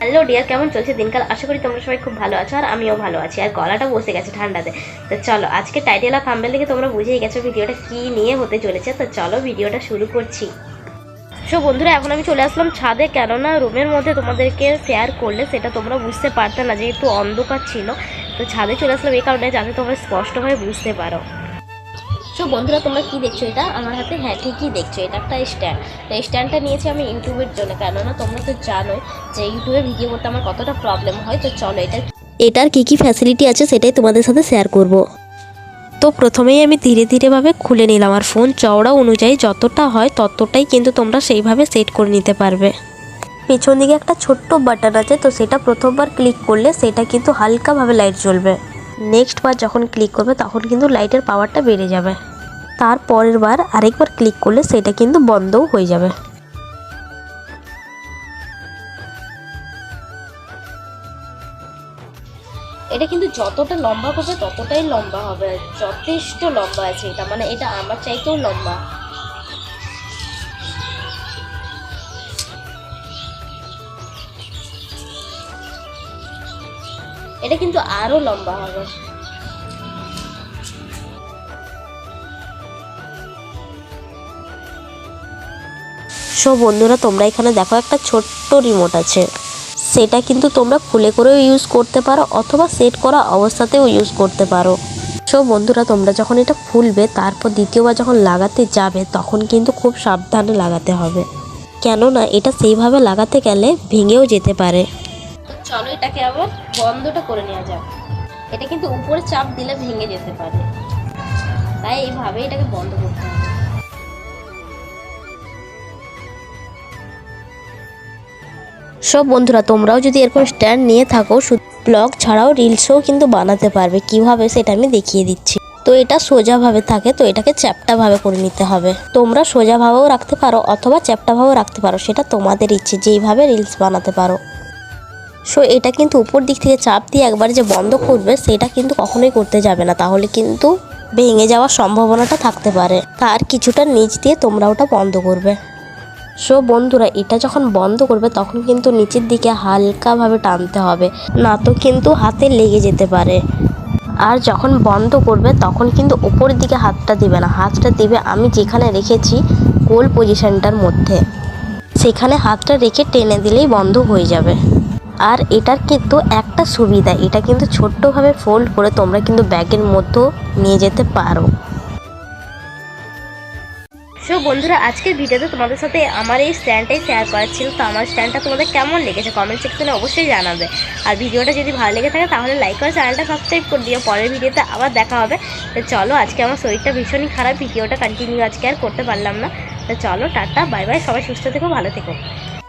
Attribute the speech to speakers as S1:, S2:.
S1: Hello dear কেমন চলছে দিনকাল? আশা করি তোমরা সবাই খুব ভালো আছো, আর আমিও ভালো আছি। আর গলাটা বসে গেছে ঠান্ডাতে। তো চলো, আজকে টাইটেল থাম্বেল থেকে তোমরা বুঝেই গেছো ভিডিওটা কি নিয়ে হতে চলেছে। তো চলো ভিডিওটা শুরু করছি। সো বন্ধুরা, এখন আমি চলে আসলাম ছাদে। কেননা রুমের মধ্যে তোমাদেরকে শেয়ার করলে সেটা তোমরা বুঝতে পারতে না, যেহেতু অন্ধকার ছিল। তো ছাদে চলে আসলাম এই কারণে যাতে তোমরা স্পষ্টভাবে বুঝতে পারো। সো বন্ধুরা, তোমরা কি দেখছ এটা? আমার হাতে হ্যাঁ ঠিকই দেখছ, এটা একটা স্ট্যান্ড তো এই স্ট্যান্ডটা নিয়েছি আমি ইউটিউবের জন্য, কেননা তোমরা তো জানোই যে ইউটিউবে ভিডিও করতে আমার কতটা প্রবলেম হয়। তো চলো, এটা এটার কী কী ফ্যাসিলিটি আছে সেটাই তোমাদের সাথে শেয়ার করব। তো প্রথমেই আমি ধীরে ধীরেভাবে খুলে নিলাম, আর ফোন চওড়া অনুযায়ী যতটা হয় ততটাই কিন্তু তোমরা সেইভাবে সেট করে নিতে পারবে। পেছন দিকে একটা ছোট্ট বাটন আছে, তো সেটা প্রথমবার ক্লিক করলে সেটা কিন্তু হালকাভাবে লাইট জ্বলবে। নেক্সট বার যখন ক্লিক করবে, তখন কিন্তু লাইটের পাওয়ারটা বেড়ে যাবে। তারপরের বার আরেকবার ক্লিক করলে সেটা কিন্তু বন্ধও হয়ে যাবে। এটা কিন্তু যতটা লম্বা করবে ততটাই লম্বা হবে যথেষ্ট লম্বা আছে এটা। মানে এটা আমার চাইতেও লম্বা। এটা কিন্তু আরও লম্বা হবে। সো বন্ধুরা, তোমরা এখানে দেখো একটা ছোট্ট রিমোট আছে। সেটা কিন্তু তোমরা খুলে করেও ইউজ করতে পারো অথবা সেট করা অবস্থাতেও ইউজ করতে পারো। সো বন্ধুরা, তোমরা যখন এটা খুলবে, তারপর দ্বিতীয়বার যখন লাগাতে যাবে, তখন কিন্তু খুব সাবধানে লাগাতে হবে। কেননা এটা সেইভাবে লাগাতে গেলে ভেঙেও যেতে পারে। চলো এটাকে আবার বন্ধটা করে নেওয়া যাক। এটা কিন্তু উপরে চাপ দিলে ভেঙে যেতে পারে। তাই এইভাবে এটাকে বন্ধ করতে হবে। সব বন্ধুরা, তোমরাও যদি এরকম স্ট্যান্ড নিয়ে থাকো ব্লগ ছাড়াও রিলসও কিন্তু বানাতে পারবে। কীভাবে সেটা আমি দেখিয়ে দিচ্ছি। তো এটা সোজাভাবে থাকে, তো এটাকে চ্যাপ্টাভাবে করে নিতে হবে। তোমরা সোজাভাবেও রাখতে পারো, অথবা চ্যাপ্টাভাবেও রাখতে পারো, সেটা তোমাদের ইচ্ছে। যেইভাবে রিলস বানাতে পারো। সো এটা কিন্তু উপর দিক থেকে চাপ দিয়ে একবার যে বন্ধ করবে, সেটা কিন্তু কখনোই করতে যাবে না। তাহলে কিন্তু ভেঙে যাওয়ার সম্ভাবনাটা থাকতে পারে। তার কিছুটা নিচ দিয়ে তোমরা ওটা বন্ধ করবে। সো বন্ধুরা, এটা যখন বন্ধ করবে, তখন কিন্তু নিচের দিকে হালকাভাবে টানতে হবে। না তো কিন্তু হাতে লেগে যেতে পারে। আর যখন বন্ধ করবে, তখন কিন্তু ওপরের দিকে হাতটা দিবে না। হাতটা দিবে, আমি যেখানে রেখেছি, গোল পজিশনটার মধ্যে। সেখানে হাতটা রেখে টেনে দিলেই বন্ধ হয়ে যাবে। আর এটার কিন্তু একটা সুবিধা, এটা কিন্তু ছোট্টভাবে ফোল্ড করে তোমরা কিন্তু ব্যাগের মধ্যেও নিয়ে যেতে পারো। সো বন্ধুরা, আজকের ভিডিওতে তোমাদের সাথে আমার এই স্ট্যান্ডটাই শেয়ার করার ছিল। তো আমার স্ট্যান্ডটা তোমাদের কেমন লেগেছে কমেন্ট সেকশনে অবশ্যই জানাবে। আর ভিডিওটা যদি ভালো লেগে থাকে, তাহলে লাইক করে চ্যানেলটা সাবস্ক্রাইব করে দিও। পরের ভিডিওতে আবার দেখা হবে। তো চলো, আজকে আমার শরীরটা ভীষণই খারাপ। ভিডিওটা কন্টিনিউ আজকে আর করতে পারলাম না। তো চলো, টাটা বাই বাই সবাই সুস্থ থেকো, ভালো থেকো।